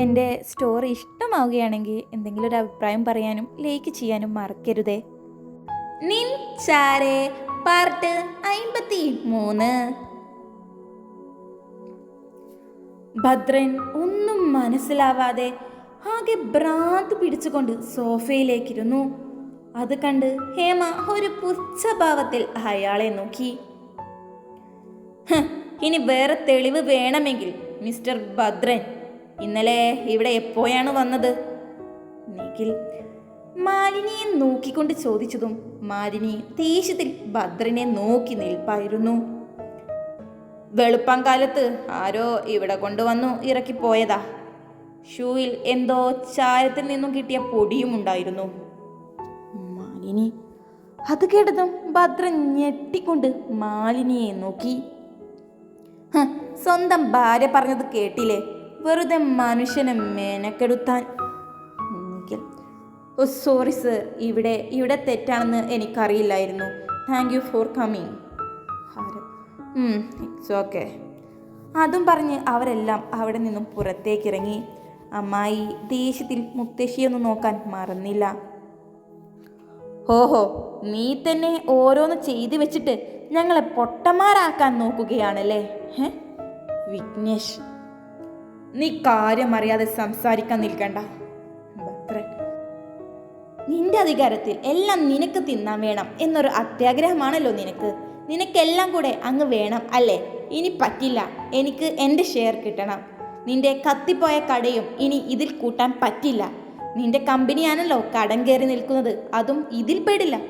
എന്റെ സ്റ്റോറി ഇഷ്ടമാവുകയാണെങ്കിൽ എന്തെങ്കിലും ഒരു അഭിപ്രായം പറയാനും ലൈക്ക് ചെയ്യാനും മറക്കരുതേ. നിൻ ചാരേ പാർട്ട് അയിമ്പത്തി മൂന്ന് ഭദ്രൻ ഒന്നും മനസ്സിലാവാതെ ആകെ ഭ്രാന്ത് പിടിച്ചുകൊണ്ട് സോഫയിലേക്കിരുന്നു. അത് കണ്ട് ഹേമ ഒരു പുച്ഛഭാവത്തിൽ അയാളെ നോക്കി. ഇനി വേറെ തെളിവ് വേണമെങ്കിൽ മിസ്റ്റർ ഭദ്രൻ ഇന്നലെ ഇവിടെ എപ്പോഴാണ് വന്നത്? നിഖിൽ മാലിനിയെ നോക്കിക്കൊണ്ട് ചോദിച്ചതും മാലിനി ദേഷ്യത്തിൽ ഭദ്രനെ നോക്കി നിൽപ്പായിരുന്നു. വെളുപ്പം കാലത്ത് ആരോ ഇവിടെ കൊണ്ടുവന്നു ഇറക്കിപ്പോയതാ. ഷൂയിൽ എന്തോ ചാരത്തിൽ നിന്നും കിട്ടിയ പൊടിയും ഉണ്ടായിരുന്നു. മാലിനി അത് കേട്ടതും ഭദ്രൻ ഞെട്ടിക്കൊണ്ട് മാലിനിയെ നോക്കി. "ഹ്, സ്വന്തം ഭാര്യ പറഞ്ഞത് കേട്ടില്ലേ? വെറുതെ മനുഷ്യനെ മെനക്കെടുത്താൻ. ഓ സോറി സർ ഇവിടെ ഇവിടെ തെറ്റാണെന്ന് എനിക്കറിയില്ലായിരുന്നു. Thank you for coming it's okay അതും പറഞ്ഞ് അവരെല്ലാം അവിടെ നിന്നും പുറത്തേക്കിറങ്ങി. അമ്മായി ദേഷ്യത്തിൽ മുത്തശ്ശിയൊന്നും നോക്കാൻ മറന്നില്ല. ഓഹോ നീ തന്നെ ഓരോന്ന് ചെയ്തു വെച്ചിട്ട് ഞങ്ങളെ പൊട്ടന്മാരാക്കാൻ നോക്കുകയാണല്ലേ? വിഘ്നേഷ്. നീ കാര്യം അറിയാതെ സംസാരിക്കാൻ നിൽക്കണ്ട. നിന്റെ അധികാരത്തിൽ എല്ലാം നിനക്ക് തിന്നാൻ വേണം എന്നൊരു അത്യാഗ്രഹമാണല്ലോ നിനക്ക്. നിനക്കെല്ലാം കൂടെ അങ്ങ് വേണം അല്ലേ? ഇനി പറ്റില്ല. എനിക്ക് എന്റെ ഷെയർ കിട്ടണം. നിന്റെ കത്തിപ്പോയ കടയും ഇനി ഇതിൽ കൂട്ടാൻ പറ്റില്ല. നിന്റെ കമ്പനിയാണല്ലോ കടം കയറി നിൽക്കുന്നത്. അതും ഇതിൽ പെടില്ല.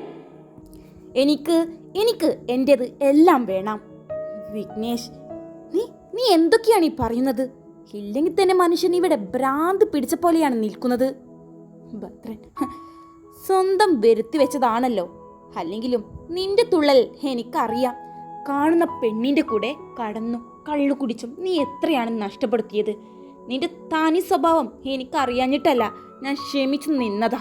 എനിക്ക് എനിക്ക് എന്റെത് എല്ലാം വേണം. വിഘ്നേഷ് നീ നീ എന്തൊക്കെയാണ് ഈ പറയുന്നത്? ഇല്ലെങ്കിൽ തന്നെ മനുഷ്യൻ ഇവിടെ ഭ്രാന്ത് പിടിച്ച പോലെയാണ് നിൽക്കുന്നത്. ഭദ്രൻ സ്വന്തം വരുത്തി വെച്ചതാണല്ലോ. അല്ലെങ്കിലും നിന്റെ തുള്ളൽ എനിക്കറിയാം. കാണുന്ന പെണ്ണിന്റെ കൂടെ കടന്നു കള്ളു കുടിച്ചും നീ എത്രയാണ് നഷ്ടപ്പെടുത്തിയത്? നിന്റെ തനി സ്വഭാവം എനിക്കറിയാഞ്ഞിട്ടല്ല ഞാൻ ക്ഷമിച്ചു നിന്നതാ.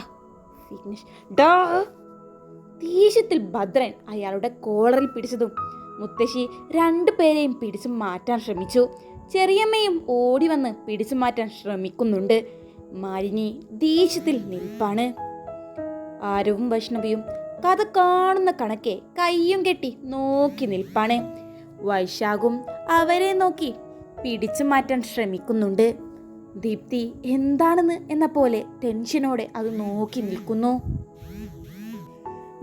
ദേഷ്യത്തിൽ ഭദ്രൻ അയാളുടെ കോളറിൽ പിടിച്ചതും മുത്തശ്ശി രണ്ടു പേരെയും പിടിച്ചു മാറ്റാൻ ശ്രമിച്ചു. ചെറിയമ്മയും ഓടി വന്ന് പിടിച്ചു മാറ്റാൻ ശ്രമിക്കുന്നുണ്ട്. മാലിനി ദേഷ്യത്തിൽ നിൽപ്പാണ്. ആരവും വൈഷ്ണവിയും കഥ കാണുന്ന കണക്കെ കയ്യും കെട്ടി നോക്കി നിൽപ്പാണ്. വൈശാഖും അവരെ നോക്കി പിടിച്ചു മാറ്റാൻ ശ്രമിക്കുന്നുണ്ട്. ദീപ്തി എന്താണെന്ന് എന്ന പോലെ ടെൻഷനോടെ അത് നോക്കി നിൽക്കുന്നു.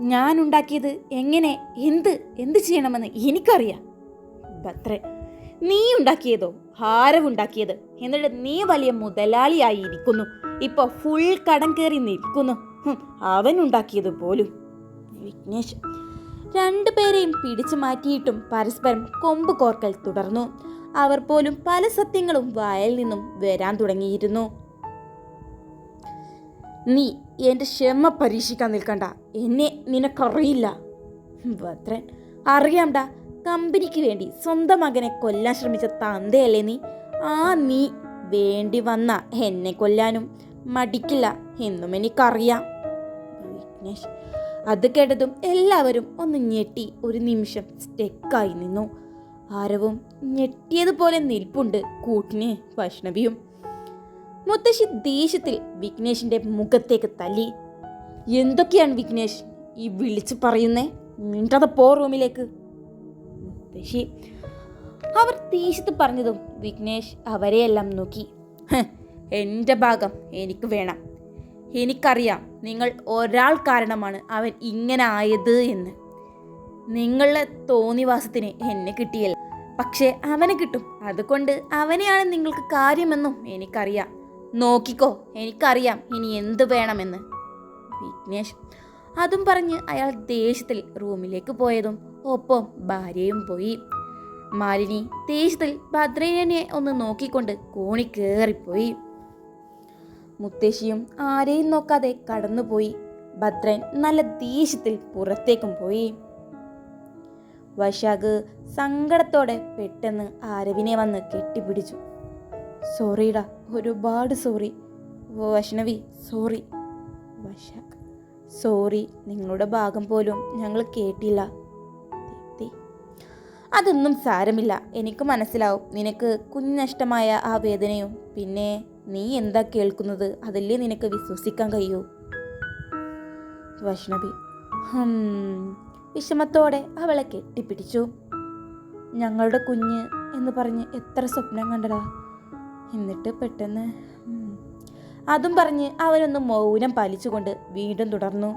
ഞാൻ ഉണ്ടാക്കിയത് എങ്ങനെ എന്ത് എന്ത് ചെയ്യണമെന്ന് എനിക്കറിയാം. ഭദ്രൻ നീ ഉണ്ടാക്കിയതോ? ഹാരവുണ്ടാക്കിയത്. എന്നിട്ട് നീ വലിയ മുതലാളിയായി ഇരിക്കുന്നു ഇപ്പൊ ഫുൾ കടം കയറി നിൽക്കുന്നു. അവൻ ഉണ്ടാക്കിയത് പോലും. വിഘ്നേഷ്. രണ്ടുപേരെയും പിടിച്ചു മാറ്റിയിട്ടും പരസ്പരം കൊമ്പ് കോർക്കൽ തുടർന്നു. അവർ പോലും പല സത്യങ്ങളും വയലിൽ നിന്നും വരാൻ തുടങ്ങിയിരുന്നു. നീ എന്റെ ക്ഷമ പരീക്ഷിക്കാൻ നിൽക്കണ്ട. എന്നെ നിനക്കറിയില്ല. ഭദ്രൻ. അറിയാംടാ കമ്പനിക്ക് വേണ്ടി സ്വന്തം മകനെ കൊല്ലാൻ ശ്രമിച്ച തന്തയല്ലേ നീ? ആ നീ വേണ്ടി വന്ന എന്നെ കൊല്ലാനും മടിക്കില്ല എന്നും എനിക്കറിയാം. വിഘ്നേഷ് അത് കേട്ടതും എല്ലാവരും ഒന്ന് ഞെട്ടി ഒരു നിമിഷം സ്റ്റെക്കായി നിന്നു. ആരവും ഞെട്ടിയതുപോലെ നിൽപ്പുണ്ട് കൂട്ടിനെ വൈഷ്ണവിയും. മുത്തശ്ശി ദേഷ്യത്തിൽ വിഘ്നേഷിന്റെ മുഖത്തേക്ക് തല്ലി. എന്തൊക്കെയാണ് വിഘ്നേഷ് ഈ വിളിച്ചു പറയുന്നേ? മിണ്ടത പോ റൂമിലേക്ക്. മുത്തശ്ശി അവർ ദേഷ്യത്ത് പറഞ്ഞതും വിഘ്നേഷ് അവരെയെല്ലാം നോക്കി. "ഹ്, എന്റെ ഭാഗം എനിക്ക് വേണം. എനിക്കറിയാം നിങ്ങൾ ഒരാൾ കാരണമാണ് അവൻ ഇങ്ങനെ ആയത് എന്ന്. നിങ്ങളുടെ തോന്നിവാസത്തിന് എന്നെ കിട്ടിയല്ല. പക്ഷേ അവനെ കിട്ടും. അതുകൊണ്ട് അവനെയാണ് നിങ്ങൾക്ക് കാര്യമെന്നും എനിക്കറിയാം. നോക്കിക്കോ എനിക്കറിയാം ഇനി എന്ത് വേണമെന്ന്. വിഘ്നേഷ് അതും പറഞ്ഞ് അയാൾ ദേഷ്യത്തിൽ റൂമിലേക്ക് പോയതും ഒപ്പം ഭാര്യയും പോയി. മാലിനി ദേഷ്യത്തിൽ ഭദ്രനെ ഒന്ന് നോക്കിക്കൊണ്ട് കോണി കയറിപ്പോയി മുത്തശ്ശിയും ആരെയും നോക്കാതെ കടന്നുപോയി. ഭദ്രൻ നല്ല ദേഷ്യത്തിൽ പുറത്തേക്കും പോയി. വൈശാഖ് സങ്കടത്തോടെ പെട്ടെന്ന് ആരവിനെ വന്ന് കെട്ടിപ്പിടിച്ചു. സോറിടാ ഒരുപാട് sorry Vaishnavi sorry Vaishakh sorry നിങ്ങളുടെ ഭാഗം പോലും ഞങ്ങൾ കേട്ടില്ല. അതൊന്നും സാരമില്ല. എനിക്ക് മനസ്സിലാവും. നിനക്ക് കുഞ്ഞഷ്ടമായ ആ വേദനയും. പിന്നെ നീ എന്താ കേൾക്കുന്നത്? അതല്ലേ നിനക്ക് വിശ്വസിക്കാൻ കഴിയൂ. വൈഷ്ണവി വിഷമത്തോടെ അവളെ കെട്ടിപ്പിടിച്ചു. ഞങ്ങളുടെ കുഞ്ഞ് എന്ന് പറഞ്ഞ് എത്ര സ്വപ്നം കണ്ടടാ. എന്നിട്ട് പെട്ടെന്ന് അതും പറഞ്ഞ് അവനൊന്ന് മൗനം പാലിച്ചുകൊണ്ട് വീണ്ടും തുടർന്നു.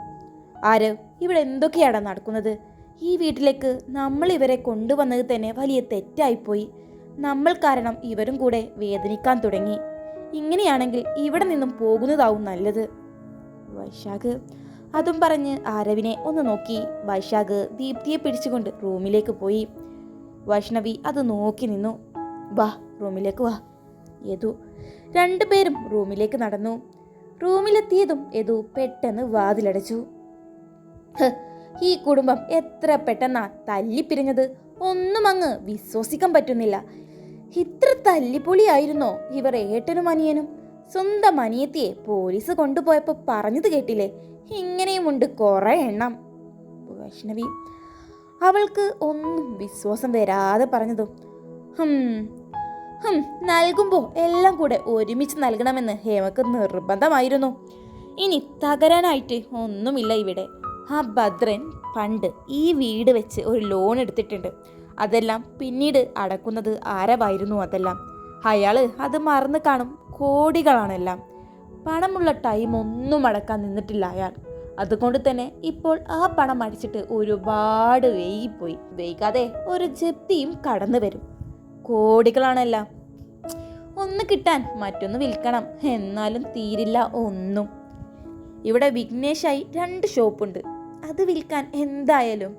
ആരവ് ഇവിടെ എന്തൊക്കെയാണ് നടക്കുന്നത്? ഈ വീട്ടിലേക്ക് നമ്മൾ ഇവരെ കൊണ്ടുവന്നത് തന്നെ വലിയ തെറ്റായിപ്പോയി. നമ്മൾ കാരണം ഇവരും കൂടെ വേദനിക്കാൻ തുടങ്ങി. ഇങ്ങനെയാണെങ്കിൽ ഇവിടെ നിന്നും പോകുന്നതാവും നല്ലത്. വൈശാഖ് അതും പറഞ്ഞ് ആരവിനെ ഒന്ന് നോക്കി. വൈശാഖ് ദീപ്തിയെ പിടിച്ചുകൊണ്ട് റൂമിലേക്ക് പോയി. വൈഷ്ണവി അത് നോക്കി നിന്നു. വാ റൂമിലേക്ക് വാ. യദു രണ്ടുപേരും റൂമിലേക്ക് നടന്നു. റൂമിലെത്തിയതും യദു പെട്ടെന്ന് വാതിലടച്ചു. ഈ കുടുംബം എത്ര പെട്ടെന്നാ തല്ലിപ്പിരിഞ്ഞത്? ഒന്നും അങ്ങ് വിശ്വസിക്കാൻ പറ്റുന്നില്ല. ഇത്ര തല്ലിപ്പൊളിയായിരുന്നോ ഇവർ ഏട്ടനും അനിയനും? സ്വന്തം അനിയത്തിയെ പോലീസ് കൊണ്ടുപോയപ്പോൾ പറഞ്ഞത് കേട്ടില്ലേ? ഇങ്ങനെയുമുണ്ട് കുറേ എണ്ണം. വൈഷ്ണവി അവൾക്ക് ഒന്നും വിശ്വാസം വരാതെ പറഞ്ഞതും ഹും നൽകുമ്പോ എല്ലാം കൂടെ ഒരുമിച്ച് നൽകണമെന്ന് ഹേമക്ക് നിർബന്ധമായിരുന്നു. ഇനി തകരാനായിട്ട് ഒന്നുമില്ല ഇവിടെ. ആ ഭദ്രൻ പണ്ട് ഈ വീട് വെച്ച് ഒരു ലോൺ എടുത്തിട്ടുണ്ട്. അതെല്ലാം പിന്നീട് അടക്കുന്നത് ആരവായിരുന്നു അതെല്ലാം. അയാൾ അത് മറന്നു കാണും കോടികളാണെല്ലാം. പണമുള്ള ടൈം ഒന്നും അടക്കാൻ നിന്നിട്ടില്ല അയാൾ. അതുകൊണ്ട് തന്നെ ഇപ്പോൾ ആ പണം അടിച്ചിട്ട് ഒരുപാട് വൈകിപ്പോയി വൈകാതെ ഒരു ജപ്തിയും കടന്നു വരും. കോടികളാണെല്ലാം. ഒന്ന് കിട്ടാൻ മറ്റൊന്ന് വിൽക്കണം. എന്നാലും തീരില്ല ഒന്നും. ഇവിടെ വിഘ്നേഷായി രണ്ട് ഷോപ്പുണ്ട് അത് വിൽക്കാൻ എന്തായാലും?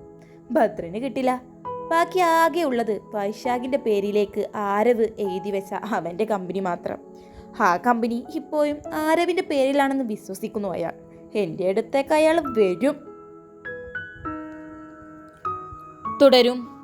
ഭദ്രന് കിട്ടില്ല. ബാക്കി ആകെ ഉള്ളത് വൈശാഖിന്റെ പേരിലേക്ക് ആരവ് എഴുതി വെച്ച അവന്റെ കമ്പനി മാത്രം. ആ കമ്പനി ഇപ്പോഴും ആരവിന്റെ പേരിലാണെന്ന് വിശ്വസിക്കുന്നു അയാൾ. എന്റെ അടുത്തേക്ക് അയാൾ വരും. തുടരും.